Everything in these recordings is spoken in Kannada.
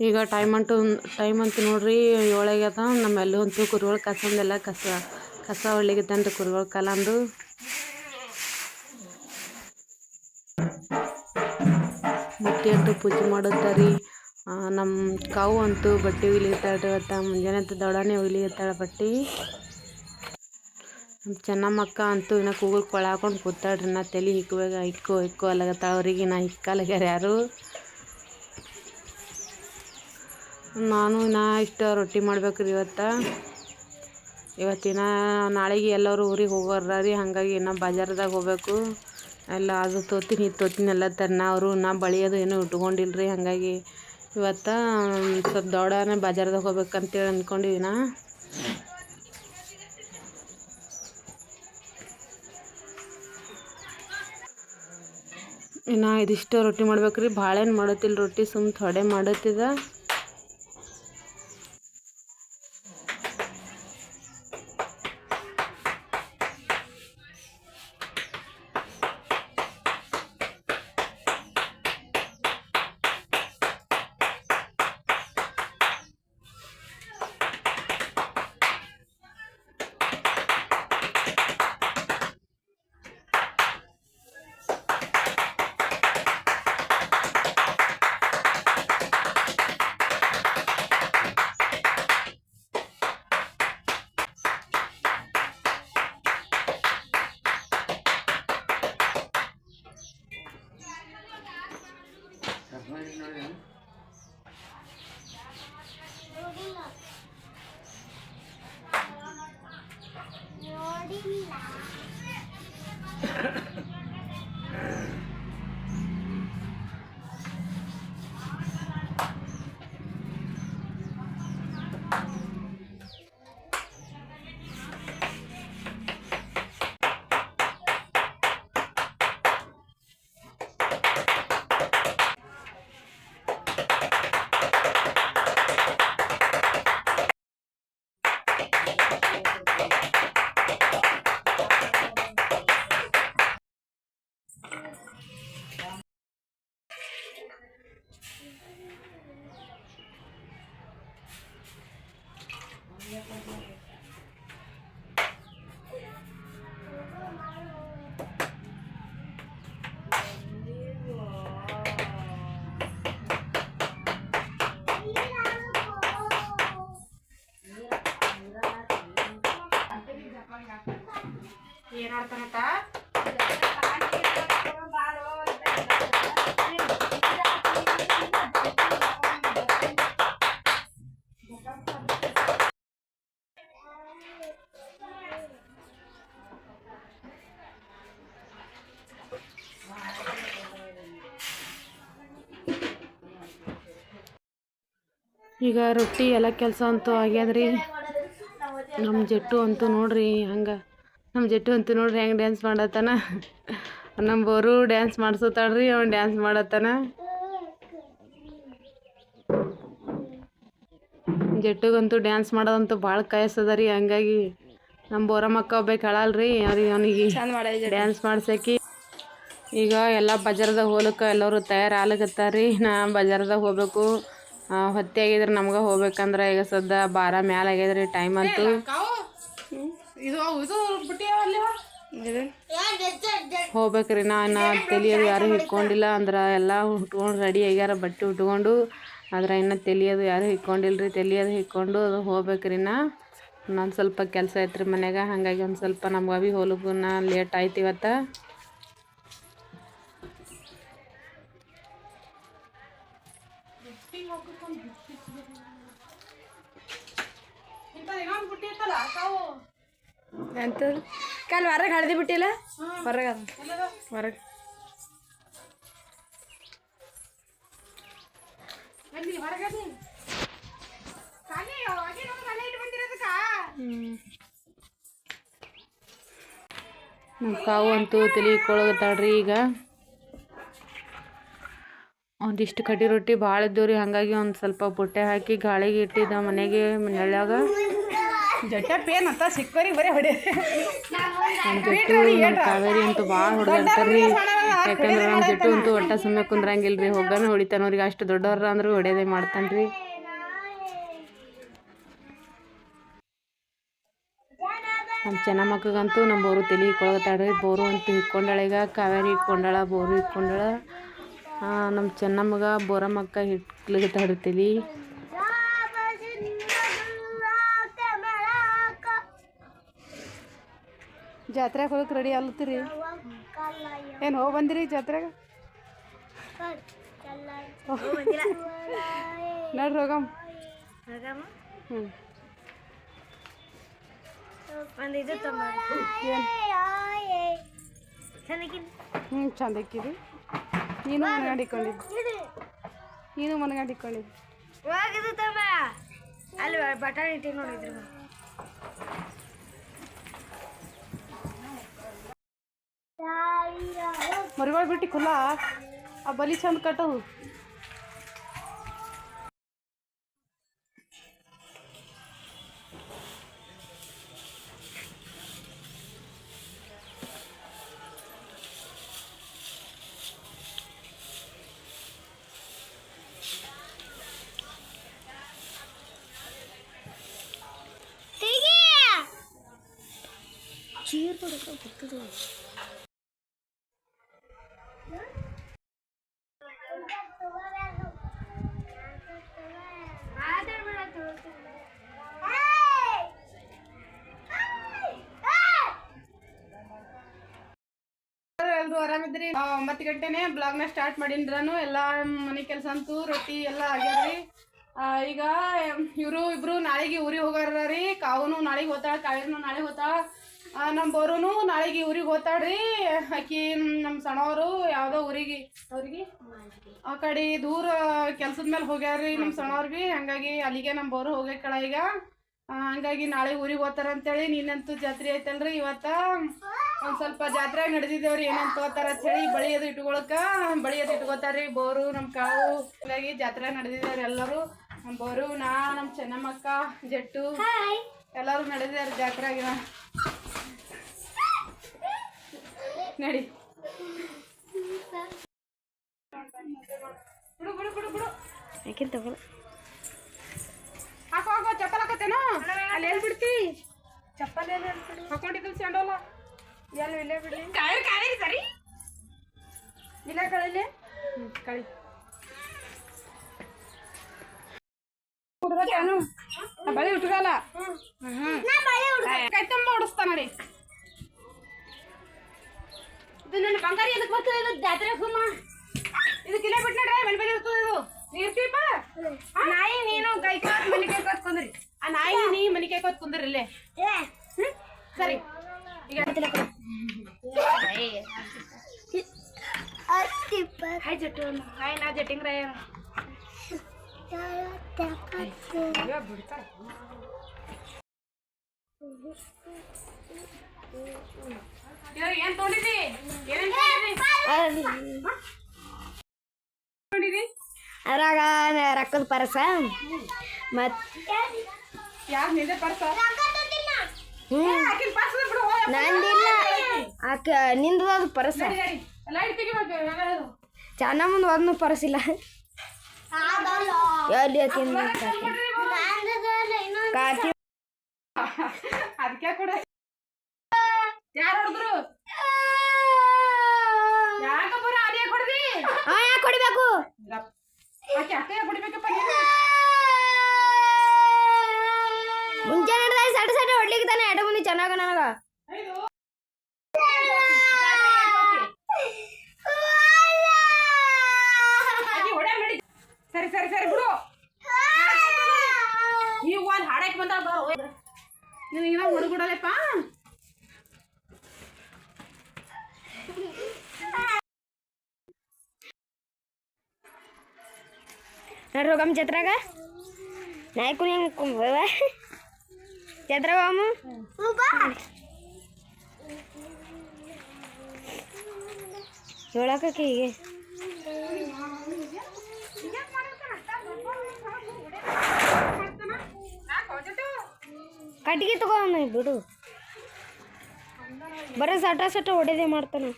ಈಗ ಟೈಮ್ ಅಂಟು, ಟೈಮ್ ಅಂತ ನೋಡ್ರಿ ಏಳಾಗ್ಯದ ನಮ್ಮೆಲ್ಲೂ ಅಂತೂ ಕುರಿಗಳು ಕಸಂದೆಲ್ಲ ಕಸ ಕಸ ಹೊಳ್ಳಿಗಿತ್ತೇನ್ರಿ ಕುರಿಗಳ ಕಲಂದು ಬಟ್ಟೆ ಅಂತೂ ಪೂಜೆ ಮಾಡುತ್ತಾರೆ ನಮ್ಮ ಕಾವು ಅಂತೂ ಬಟ್ಟೆ ಒಲಿತಾಳ್ರಿ ಇವತ್ತು, ಮುಂಜಾನೆ ಅಂತ ದೊಡನೆ ಒಲಿತಾಳೆ ಬಟ್ಟೆ. ನಮ್ಮ ಚೆನ್ನಮ್ಮಕ್ಕ ಅಂತೂ ಇನ್ನೂ ಕೂಗಲ್ ಕೊಳ ಹಾಕೊಂಡು ಕೂತಾಳ್ರಿ ನಾ ತಲೆ ಹಿಕ್ಕಬೇಕು ಹಿಕ್ಕೋ ಹಿಕ್ಕೋ ಅಲ್ಲಗತ್ತಾಳ ಅವ್ರಿಗೆ ನಾ ಹಿಕ್ಕಲ್ಲಾಗ್ಯಾರ ಯಾರು. ನಾನು ನಾ ಇಷ್ಟ ರೊಟ್ಟಿ ಮಾಡ್ಬೇಕ್ರಿ ಇವತ್ತು. ಇವತ್ತಿನ ನಾಳೆಗೆ ಎಲ್ಲರೂ ಊರಿಗೆ ಹೋಗೋರ ರೀ, ಹಾಗಾಗಿ ಇನ್ನು ಬಜಾರ್ದಾಗ ಹೋಗ್ಬೇಕು. ಎಲ್ಲ ಅದು ತೋತೀನಿ ಇದು ತೊತ್ತೀನಿ ಎಲ್ಲ ತನ್ನ ಅವರು ನಾ ಬಳಿ ಅದು ಏನೂ ಇಟ್ಕೊಂಡಿಲ್ಲ ರೀ ಹಾಗಾಗಿ ಇವತ್ತು ಸ್ವಲ್ಪ ದೊಡ್ಡನೆ ಬಜಾರ್ದಾಗ ಹೋಗ್ಬೇಕಂತೇಳಿ ಅಂದ್ಕೊಂಡಿವಿ ನಾ. ಇನ್ನು ಇದಿಷ್ಟು ರೊಟ್ಟಿ ಮಾಡ್ಬೇಕ್ರಿ ಭಾಳ ಏನು ಮಾಡತ್ತಿಲ್ಲ ರೊಟ್ಟಿ ಸುಮ್ಮ ಥೊಡೆ ಮಾಡತ್ತಿದ. ಈಗ ರೊಟ್ಟಿ ಎಲ್ಲ ಕೆಲಸ ಅಂತೂ ಆಗ್ಯಾದ್ರಿ. ನಮ್ಮ ಜಟ್ಟು ಅಂತೂ ನೋಡ್ರಿ ಹಂಗೆ ನಮ್ಮ ಜಟ್ಟು ಅಂತೂ ನೋಡ್ರಿ ಹೆಂಗೆ ಡ್ಯಾನ್ಸ್ ಮಾಡತ್ತಾನ. ನಮ್ಮ ಬೋರು ಡ್ಯಾನ್ಸ್ ಮಾಡ್ಸೋತಾಳ್ರಿ ಅವ್ನು ಡ್ಯಾನ್ಸ್ ಮಾಡತ್ತಾನ. ಜಟ್ಟಗಂತೂ ಡ್ಯಾನ್ಸ್ ಮಾಡೋದಂತೂ ಭಾಳ ಕಾಯಸ್ತದ ರೀ ಹಂಗಾಗಿ ನಮ್ಮ ಬೋರಮ್ಮಕ್ಕ ಒಬ್ಬಾಕಿ ಹೇಳಲ್ರಿ ಅವ್ರಿಗೆ ಅವನಿಗೆ ಡ್ಯಾನ್ಸ್ ಮಾಡ್ಸಕ್ಕೆ ಈಗ ಎಲ್ಲ ಬಜಾರ್ದಾಗ ಹೋಗ್ಲಿಕ್ಕೆ ಎಲ್ಲರೂ ತಯಾರು ರೀ ನಾ ಬಜಾರ್ದಾಗ ಹೋಗ್ಬೇಕು. ಹೊತ್ತಿ ಹೊತ್ತೆ ಆಗಿದ್ರೆ ನಮ್ಗೆ ಹೋಗ್ಬೇಕಂದ್ರೆ ಈಗ ಸದ್ದ ಬಾರ ಮ್ಯಾಲ ಆಗ್ಯದ್ರಿ ಟೈಮ್ ಅಂತೂ. ಹೋಗ್ಬೇಕ್ರಿ ನಾನು ತಲಿಯೋದು ಯಾರು ಹಿಡ್ಕೊಂಡಿಲ್ಲ ಅಂದ್ರೆ ಎಲ್ಲ ಉಟ್ಕೊಂಡು ರೆಡಿ ಆಗ್ಯಾರ ಬಟ್ಟೆ ಉಟ್ಕೊಂಡು. ಆದ್ರೆ ಇನ್ನು ತಲಿಯೋದು ಯಾರು ಹಿಡ್ಕೊಂಡಿಲ್ಲ ರೀ ತಲಿಯೋದು ಹಿಡ್ಕೊಂಡು ಅದು ಹೋಗ್ಬೇಕ್ರಿ ನಾ ನಾನು ಸ್ವಲ್ಪ ಕೆಲಸ ಐತ್ರಿ ಮನ್ಯಾಗ ಹಾಗಾಗಿ ಒಂದು ಸ್ವಲ್ಪ ನಮ್ಗೆ ಅವಿ ನಾ ಲೇಟ್ ಆಯ್ತು ಇವತ್ತು. ಎಂತ? ಕಾಲ್ ಹೊರಗೆ ಹಳದಿ ಬಿಟ್ಟಿಲ್ಲ? ಹೊರಗೆ ಹೊರಗೆ. ನಮ್ಮ ಕಾವು ಅಂತೂ ತಲೆ ಕೊಳಗತ್ತಾಳ್ರಿ ಈಗ. ಒಂದಿಷ್ಟು ಕಟ್ಟಿ ರೊಟ್ಟಿ ಭಾಳ ಇದ್ದವು ರೀ ಹಾಗಾಗಿ ಒಂದು ಸ್ವಲ್ಪ ಬುಟ್ಟೆ ಹಾಕಿ ಗಾಳಿಗೆ ಇಟ್ಟಿದ್ದ ಮನೆಗೆ ನೆಳ್ಯಾಗ ಜಟ್ಟ ಪೇನ್ ಅಂತ ಸಿಕ್ಕೋರಿಗೆ ಬರೀ ಹೊಡಿ. ನಮ್ಮ ಜಟ್ಟು ನಮ್ಮ ಕಾವೇರಿ ಅಂತೂ ಭಾಳ ಹೊಡೆದಾಡ್ತಾರ್ರಿ ಯಾಕಂದ್ರೆ ನಮ್ಮ ಜಟ್ಟು ಅಂತೂ ಒಟ್ಟ ಸುಮ್ಮನೆ ಕುಂದ್ರಂಗಿಲ್ರಿ. ಹೋಗನ ಹೊಡಿತಾನ ಅವ್ರಿಗೆ ಅಷ್ಟು ದೊಡ್ಡವ್ರ ಅಂದ್ರೆ ಹೊಡೆಯೋದೇ ಮಾಡ್ತಾನ್ರಿ. ನಮ್ಮ ಚೆನ್ನಮ್ಮಕ್ಕಗಂತೂ ನಮ್ಮ ಬೋರು ತಲೆ ಹಿಕ್ಕೊಳಗತ್ತಾಳ್ರಿ ಬೋರು ಅಂತ ಹಿಕ್ಕೊಂಡಾಳ ಈಗ. ಕಾವೇರಿ ಇಟ್ಕೊಂಡಾಳ ಬೋರು ಇಟ್ಕೊಂಡಾಳ ನಮ್ಮ ಚೆನ್ನಮ್ಮಗ ಬೋರಮ್ಮಕ್ಕ ಹಿಟ್ ತಲೆ. ಜಾತ್ರೆಗೆ ಹೋಗಕ್ಕೆ ರೆಡಿ ಅಲ್ಲತ್ತೀರಿ ಏನು ಹೋಗಿ ಬಂದಿರಿ ಜಾತ್ರೆಗೆ? ನೋಡ್ರಿ ಹೋಗಮ್ಮ. ಹ್ಞೂ ಚಂದ ಇಕ್ಕಿರಿ ನೀನು ಮನಗಂಡಿಕೊಂಡಿದ್ದಿ. ನೀನು ಮನಗಂಡಿಕೊಂಡಿದ್ದಿ. ಇವಾಗ ಅಲ್ವಾ ಬಟಾಣಿ ಇಟ್ಟಿ ನೋಡಿದ್ರು. ಮರಿಗಳು ಬಿಟ್ಟು ಖುಲ್ಲ ಆ ಬಲಿ ಚಂದ ಕಟ್ಟವು ಚೀರ್ ಕೊಡಕ್ಕೆ ಬರ್ತದೆ ಎಲ್ರು ಆರಾಮಿದ್ರಿ ಒಂಬತ್ತು ಗಂಟೆನೆ ಬ್ಲಾಗ್ನ ಸ್ಟಾರ್ಟ್ ಮಾಡಿನ್ರಾನು. ಎಲ್ಲ ಮನೆ ಕೆಲಸ ಅಂತೂ ರೊಟ್ಟಿ ಎಲ್ಲ ಆಗ್ಯಾದ್ರಿ. ಈಗ ಇವರು ಇಬ್ರು ನಾಳೆಗೆ ಊರಿಗೆ ಹೋಗಾರ್ರಿ ಕಾವುನು ನಾಳೆಗೆ ಹೋತಾಳ ಕಾವೇರಿನು ನಾಳೆ ಹೋತಾಳ. ನಮ್ಮ ಬೋರುನು ನಾಳೆಗೆ ಊರಿಗೆ ಹೋತಾಳ್ರಿ. ಆಕಿ ನಮ್ಮ ಸಣ್ಣವರು ಯಾವುದೋ ಊರಿಗೆ, ಅವ್ರಿಗೆ? ಆ ಕಡೆ ದೂರ ಕೆಲ್ಸದ ಮೇಲೆ ಹೋಗ್ಯಾರ್ರಿ ನಮ್ಮ ಸಣ್ಣವ್ರಿಗೆ. ಹಂಗಾಗಿ ಅಲ್ಲಿಗೆ ನಮ್ಮ ಬೋರು ಹೋಗ್ಯಾಕಳ ಈಗ. ಹಂಗಾಗಿ ನಾಳೆ ಊರಿಗೆ ಹೋಗ್ತಾರ ಅಂತೇಳಿ ನೀನಂತೂ ಜಾತ್ರೆ ಐತಲ್ರಿ ಇವತ್ತ? ಒಂದ್ ಸ್ವಲ್ಪ ಜಾತ್ರೆ ನಡೆದಿದ್ದೇವ್ರಿ ಏನಂತ ತಗೋತಾರ ಅಂತ ಹೇಳಿ ಬಳಿ ಅದು ಇಟ್ಕೊಳಕ ಬಳಿ ಅದು ಇಟ್ಕೋತಾರ್ರಿ. ಬೋರು ನಮ್ಮ ಕಾವು ಹಾಗಾಗಿ ಜಾತ್ರೆ ನಡೆದಿದ್ದೇವ್ರಿ ಎಲ್ಲರೂ. ನಮ್ಮ ಬೋರು ನಾ ನಮ್ಮ ಚೆನ್ನಮ್ಮಕ್ಕ ಜಟ್ಟು ಎಲ್ಲರೂ ನಡೆದಿದ್ದಾರೆ ಜಾತ್ರೆಗೆ. ನಡಿ. ಬಿಡು ಬಿಡು ಬಿಡು ತಗೊಳ? ಹಾಕೋ ಹಾಕೋ ಚಪ್ಪಲ್ ಹಾಕತ್ತೇನೋ? ಅಲ್ಲಿ ಎಲ್ಲಿ ಬಿಡ್ತಿ? ಚಪ್ಪಲ್ ಎಲ್ಲ ಹಾಕೊಂಡಿದ್ದು ಸ್ಯಾಂಡೋಲ. ಎಲ್ಲ ಇಲ್ಲ ಬಿಡಿ ಕಾವೇರಿ ಕಾವೇರಿ ಸರಿ. ಇಲ್ಲ ಕಳಲೆ? ಕಳಿ. ಬಳಿ ಉಟ್ಕಲ್ಲ ಕೈ ತುಂಬ ಹೊಡಿಸ್ತಾನ ರೀ ಇದು ನನ್ನ ಬಂಗಾರಿ ಎದಕ್ಕೆ ಬರ್ತದೆ? ಇದು ಜಾತ್ರೆ ಸುಮ್ಮ ಇದು ಕಿಲೋ ಬಿಟ್ಟು ನೋಡ್ರಿ ಮನೆ ಮೇಲೆ ಇರ್ತದೆ ಇದು. ನೀ ಇರ್ತೀಪ ನಾಯಿ ನೀನು ಕೈ ಕಾಲು ಮನೆ ಕೈ ಕುಂದ್ರಿ ಆ ನಾಯಿ ನೀ ಮನೆ ಕೈ ಕೊತ್ ಕುಂದ್ರಿ ಇಲ್ಲೇ? ಸರಿ. ಈಗ ಹಾಯ್ ಜಟ್ಟು ಹಾಯ್ ನಾ ಜಟ್ಟಿಂಗ್ ರಾಯ ಇವಾಗ ಏನ್ ತೊಗೊಂಡಿರಿ ಏನೇನ್ ತೊಗೊಂಡಿರಿ ತೊಗೊಂಡಿರಿ ಅದ್ರಾಗ ರೊಕ್ಕದ ಪರಸ ಮತ್ ಯಾರು ನಿಂದೆ ಪರ್ಸ ನಂದಿಲ್ಲ. ಆಕೆ ನಿಂದದ ಅದು ಪರಸ. ನಡಿ, ನಡಿ. ಲೈಟ್ ತೆಗಿಬೇಕು ಇವಾಗ ಅದು. ಚೆನ್ನ ಮುಂದೆ ಒಂದು ಪರಸಿಲ್ಲ ಎಲ್ಲಿ ಕಾಕಿ. ಅದಕ್ಕೆ ಕೂಡ. ಯಾರು ಹೊಡೆದ್ರು? ಯಾಕ ಬರ ಅದೇ ಕೊಡ್ರಿ ಹಾ ಯಾಕೆ ಕುಡಿಬೇಕಪ್ಪ ಚೆನ್ನಾಗ ನನಗ. ಸರಿ ಸರಿ ಸರಿ ಬಿಡು. ಒಂದು ಹಾಡಕ್ಕೆ ಬಂದ ಬರೋ ನಿನಗಿನ ಹುಡುಗುಡಲೆಪ್ಪ ನೋಡ್ರಿ ಹೋಗಮ್ಮ ಛತ್ರಾಗ ನಾಯಿ ಕುನಿ ಕುಂಬ ಛತ್ರಾಗ ಹೋಗಮ್ಮ ಹೇಳಕ್ಕೆ ಹೀಗೆ ಕಟ್ಟಿಗೆ ತಗೋಣ ಬಿಡು ಬರೋ ಸಟ ಸಟ ಹೊಡೆದೇ ಮಾಡ್ತಾನೆ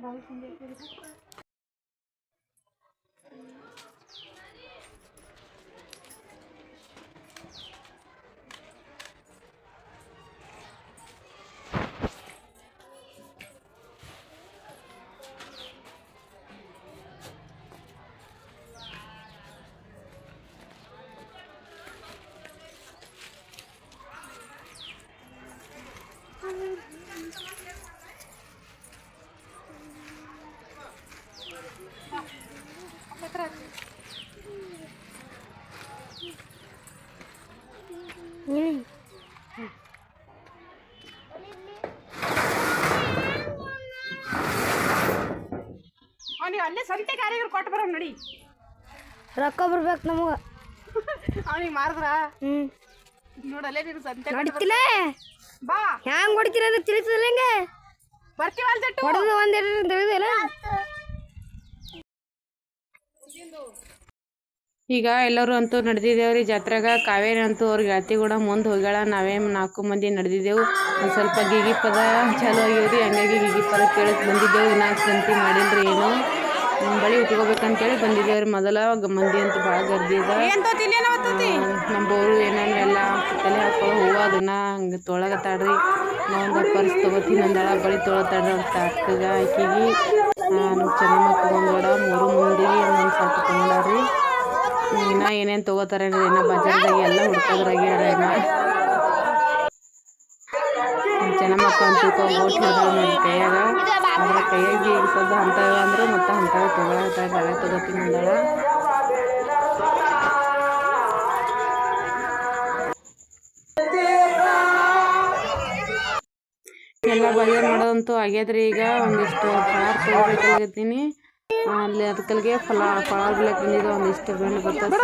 ಅವನಿಗೆ ಅಲ್ಲೇ ಸಂತೆ ಕಾರಿಗರು ಕೊಟ್ಟು ಬರೋ ನಡಿ. ರೊಕ್ಕ ಬರ್ಬೇಕು ನಮಗ. ಅವನಿಗೆ ಮಾರದ್ರ? ಹ್ಮ್. ನೋಡಲ್ಲೇ ನೀನು ಸಂತೆ ನಡಿತಿಲ್ಲ ಬಾ. ಹ್ಯಾಂಗ್ ಹೊಡಿತೀರ ಅಂತ ತಿಳಿತದಿಲ್ಲ ಹೆಂಗೆ? ಬರ್ತೀವಲ್ಲ ಜಟ್ಟು ಹೊಡೆದು ಒಂದೆರಡು ತಿಳಿದಿಲ್ಲ ಈಗ ಎಲ್ಲರೂ ಅಂತೂ ನಡೆದಿದ್ದೇವ್ರಿ ಜಾತ್ರೆಗ. ಕಾವೇರಿ ಅಂತೂ ಅವ್ರ ಗೆಳತಿ ಕೂಡ ಮುಂದೆ ಹೋಗ್ಯಾಳ. ನಾವೇ ನಾಲ್ಕು ಮಂದಿ ನಡೆದಿದ್ದೆವು. ಒಂದು ಸ್ವಲ್ಪ ಗಿಗಿ ಪದ ಚಾಲು ಆಗಿವ್ರಿ ಹಂಗಾಗಿ ಗಿಗಿ ಪದ ಕೇಳಕ್ ಬಂದಿದ್ದೆವು. ನಾಲ್ಕು ಸಂತಿ ಮಾಡಿಲ್ರಿ ಏನು. ನಮ್ಮ ಬಳಿ ಉಟ್ಕೋಬೇಕಂತೇಳಿ ಬಂದಿದ್ದೇವ್ರಿ. ಮೊದಲ ಗ- ಮಂದಿ ಅಂತೂ ಭಾಳ ಗರ್ದಿ ಇದೆ ನಮ್ಮವರು ಏನೇನು ಎಲ್ಲ ತಲೆ ಹಾಕೊಳ್ಳೋ ಹೂವು ಅದನ್ನ ಹಂಗೆ ತೊಳಗತ್ತಾಡ್ರಿ ನಾವೊಂದು ಪರ್ಸ್ ತೊಗೋತೀನಿ ನಂದಳ ಬಳಿ ತೊಳತಾಡ್ರಿ ಅಂತ ತಾಕಗ ಆಕಿಗೆ. ನಮ್ಮ ಚೆನ್ನಮ್ಮ ತೊಗೊಂಡೋಡ ಮೂರು ಮಂದಿಗೆ ಒಂದು ಸ್ವಲ್ಪ ತೊಗೊಂಡಾರ್ರಿ. ಇನ್ನ ಏನೇನು ತೊಗೋತಾರೆ ಇನ್ನ ಬಜಾರ್ದಾಗ ಎಲ್ಲ ಹುಡ್ಕೋದ್ರಾಗ್ಯಾರ ಇನ್ನ ಚೆನ್ನಮ್ಮ ಚೆನ್ನಮ್ಮಕ್ಕ ಅಂತ ಓಟ್ ಹಿಡ್ದಾಳ ಕೈಯಾಗ. ಅದ್ರ ಕೈಯಾಗಿ ಈಗ ಸದ್ದ ಅಂತಾವ ಅಂದ್ರೆ ಮತ್ತೆ ಅಂತಾವ ತಗೊಳತ್ತಾರ ಅವೇ ತಗೋತೀನಿ ಅಂದಾಳ. ಎಲ್ಲ ಬಗೆಹರ್ ಮಾಡೋದಂತೂ ಆಗ್ಯದ್ರಿ ಈಗ. ಒಂದಿಷ್ಟು ಫಲ ತೊಗೊಬೇಕಲ್ಗತ್ತೀನಿ ಅಲ್ಲಿ ಅದಕ್ಕಲ್ಗೆ ಫಲ ಬಿಡ್ಲಕ್ಕೆ ಬಂದಿದ್ದು ಒಂದಿಷ್ಟು ಬೆಣ್ಣೆ ಬರ್ತದೆ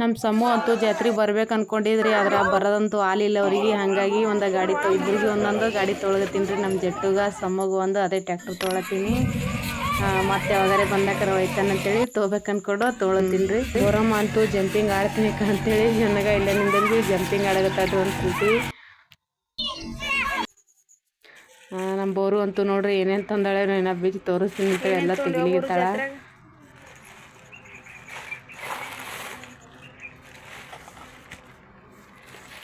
ನಮ್ಮ ಸಮೂಹ ಅಂತೂ ಜಾತ್ರೆಗೆ ಬರ್ಬೇಕು ಅನ್ಕೊಂಡಿದ್ರಿ, ಆದ್ರೆ ಬರೋದಂತೂ ಆಲಿಲ್ಲ ಅವ್ರಿಗೆ. ಹಾಗಾಗಿ ಒಂದು ಗಾಡಿ ತೊ ಇಬ್ಬರಿಗೆ ಒಂದೊಂದು ಗಾಡಿ ತೊಳಗತ್ತೀನಿ ರೀ ನಮ್ಮ ಜಟ್ಟುಗ, ಸಮೂಗ ಒಂದು, ಅದೇ ಟ್ಯಾಕ್ಟ್ರ್ ತೊಗೊಳತ್ತೀನಿ ಮತ್ತೆ ಯಾವಾಗಾರೆ ಬಂದಾಕರ ಹೋಯ್ತಾನಂತೇಳಿ ತೊಗೋಬೇಕು ಅನ್ಕೊಂಡು ತೊಗೊಳತ್ತೀನಿ ರೀ ಗೋರಮ್ಮ ಅಂತೂ ಜಂಪಿಂಗ್ ಆಡ್ತೀನಿ ಅಂತೇಳಿ. ನನಗೆ ಇಲ್ಲೇ ನಿಂದಲ್ಲಿ ಜಂಪಿಂಗ್ ಆಡಗತ್ತದು ಒಂದು ನಮ್ಮ ಬೋರು ಅಂತೂ ನೋಡ್ರಿ ಏನೇನು ತಂದಾಳೆ ನಾನು ಬೀಜ ತೋರಿಸ್ತೀನಿ ಅಂತೇಳಿ ಎಲ್ಲ ತೆಗಿಲಿಗಿತ್ತಾಳ.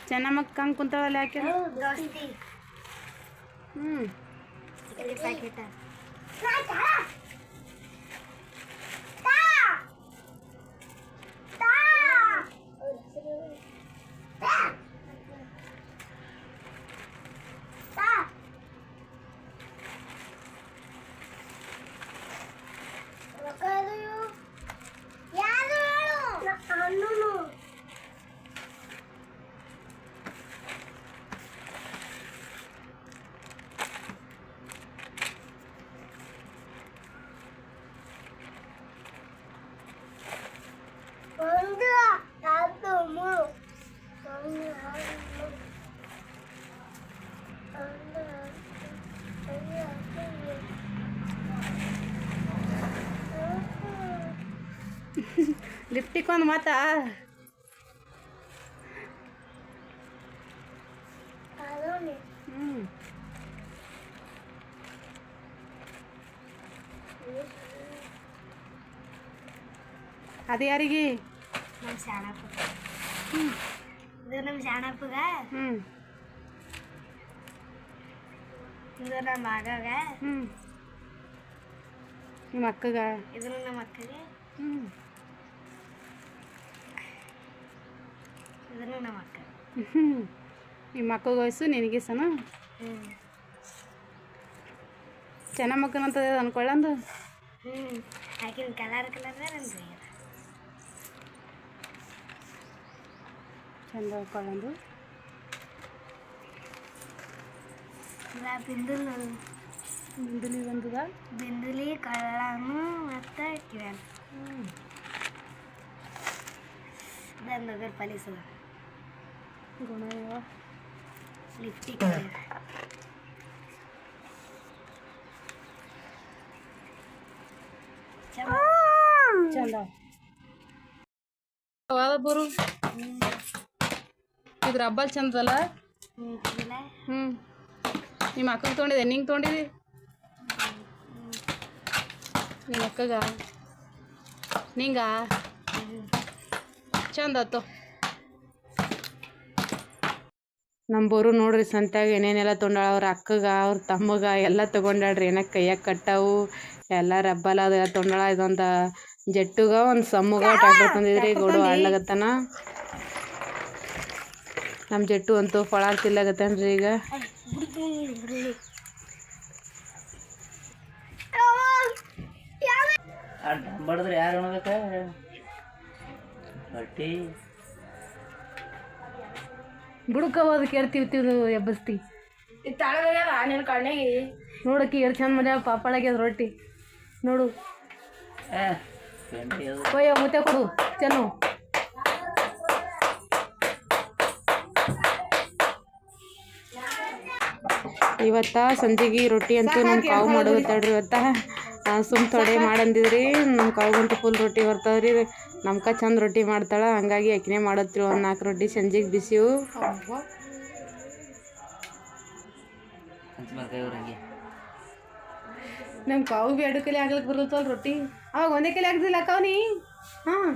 ಚೆನ್ನಮ್ಮಕ್ಕ ಹಂಗೆ ಕುಂತಾವಲ್ಲ ಯಾಕೆ? ಹ್ಞೂ ಒಂದು ಮಾತಾ ಹ್ಞೂ ಅದು ಯಾರಿಗೆ ನಮ್ಮ ಶಾಣಪ್ಪ ಇದು ನಮ್ಮ ಶಾಣಪ್ಪಗ ಹ್ಞೂ ಇದು ನಮ್ಮ ಮಗಗ ಹ್ಞೂ ನಿಮ್ಮ ಅಕ್ಕಗ. ಇದನ್ನು ನಮ್ಮ ಅಕ್ಕಗೆ. ಹ್ಞೂ ನಮ್ಮ ಅಕ್ಕ ಹ್ಞೂ ನಿಮ್ಮ ಅಕ್ಕಗ ವಯಸ್ಸು ನಿನಗೆ ಸನ ಹ್ಞೂ ಚೆನ್ನಮ್ಮಕ್ಕನಂತ ಅನ್ಕೊಳ್ಳಂದು ಹ್ಞೂ ಆಕಿನ ಕಲರ್ ಕಲರ್ ನನ್ಗೆ ಚಂದ ಅನ್ಕೊಳ್ಳಂದು ಇಲ್ಲ ಬಿಂದುಲು ಮುಂದಲಿ ಬಂದದ ಬಿಂದುಲಿ ಕಳ್ಳನು ಮತ್ತು ಕಿವ್ಯಾನ ದಂದಗರ್ ಪಲಿಸದ ಗುಣ ಯಾವ ಲಿಪ್ಟಿಕ್ ಚಂದ ಅದ ಬರು ಇದ್ರ ಹಬ್ಬಲ್ ಚಂದಲ್ಲ ಇಲ್ಲ ಹ್ಞೂ ನಿಮ್ಮ ಅಕ್ಕಗೆ ತೊಗೊಂಡಿದ್ದೆ ನಿಂಗೆ ತೊಗೊಂಡಿದ್ದಿ ನಿಮ್ಮ ಅಕ್ಕಗ ನಿಂಗ ಚಂದ ಆತು ನಮ್ಮ ಬೋರು ನೋಡ್ರಿ ಸಂತ್ಯಾಗ ಏನೇನೆಲ್ಲ ತೊಗೊಂಡಾಳ ಅವ್ರ ಅಕ್ಕಗ ಅವ್ರ ತಮ್ಮಗ ಎಲ್ಲ ತೊಗೊಂಡಾಳ್ರಿ. ಏನಕ್ಕೆ ಕೈಯಾಗ ಕಟ್ಟಾವು ಎಲ್ಲ ರಬ್ಬಲ ಅದೆಲ್ಲ ತೊಗೊಂಡಾಳ ಇದೊಂದು ಜಟ್ಟುಗ ಒಂದು ಸಮ್ಮಗ ಟ್ಯಾಕ್ಟರ್ ತಂದಿದ್ರಿ ಗೋಡು ಆಡ್ಲಾಗತ್ತಾನ ನಮ್ಮ ಜಟ್ಟು ಅಂತೂ ಫಳ ತಿಲ್ಲಗತ್ತಾನ್ರಿ ಈಗ. ಬಡದ್ರೆ ಯಾರು ಬುಡಕ ಹೋದ್ ಕೇಳ್ತೀವಿ ತಿರು ಎಬ್ಬಸ್ತಿ ನಿನ್ನ ಕಣ್ಣಿಗೆ. ನೋಡಕ್ಕೆ ಎಷ್ಟು ಚಂದ ಮನೆ ಪಾಪಳಾಗ್ಯದ ರೊಟ್ಟಿ. ನೋಡು. ಅಯ್ಯ ಮತ್ತೆ ಕೊಡು ಚೆನ್ನು. ಇವತ್ತ ಸಂಜೆಗೆ ರೊಟ್ಟಿ ಅಂತೂ ನಾನು ಕಾವು ಮಾಡೋಗತ್ತಾಳ್ರಿ ಇವತ್ತ. ಸುಮ್ ತೊಡೆ ಮಾಡಂದಿದ್ರಿ ನಮ್ಮ ಕಾವುಗಂತೂ ಫುಲ್ ರೊಟ್ಟಿ ಬರ್ತಾವ್ರಿ ನಮ್ಕ ಚಂದ ರೊಟ್ಟಿ ಮಾಡ್ತಾಳೆ ಹಂಗಾಗಿ ಅಕ್ಕಿನೇ ಮಾಡತ್ರಿ ಒಂದು ನಾಲ್ಕು ರೊಟ್ಟಿ ಸಂಜೆಗೆ ಬಿಸಿವು ನಮ್ಮ ಕಾವು ಬಿ ಎರಡು ಕಲೆ ಆಗ್ಲಿಕ್ಕೆ ಬರ್ತಲ್ಲ ರೊಟ್ಟಿ? ಅವಾಗ ಒಂದೇ ಕಲೆ ಆಗ್ದಿಲ್ಲ ಅಕ್ಕವ್ ನೀ ಹಾಂ.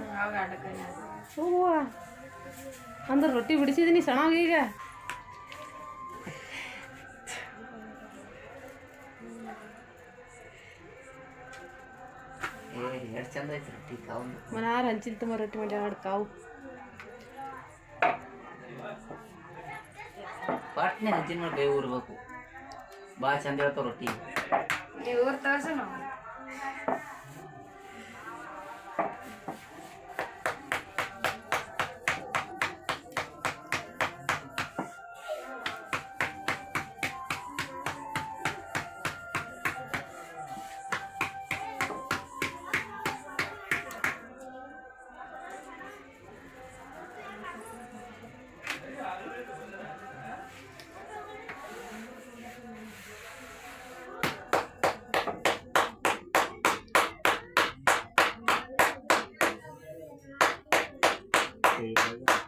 ಹೂವ. ಅಂದ್ರೆ ರೊಟ್ಟಿ ಬಿಡಿಸಿದೀನಿ ಸಣ್ಣವಾಗ ಈಗ. ಏ ಎಷ್ಟು ಚಂದ ಐತಿ ರೊಟ್ಟಿ ಕಾವು ಮನಾರ ಹಂಚಿನ ತುಂಬ ರೊಟ್ಟಿ ಮಾಡ್ಯಾಳ ನೋಡ್ ಕಾವು ಪಾಟ್ನೆ ಹಂಚಿನ ಮೇಲೆ ಕೈ ಊರ್ಬೇಕು ಭಾಳ ಚಂದ ಹೇಳ್ತಾವ ರೊಟ್ಟಿ ಇವ್ರ ತೋರ್ಸ okay. Like,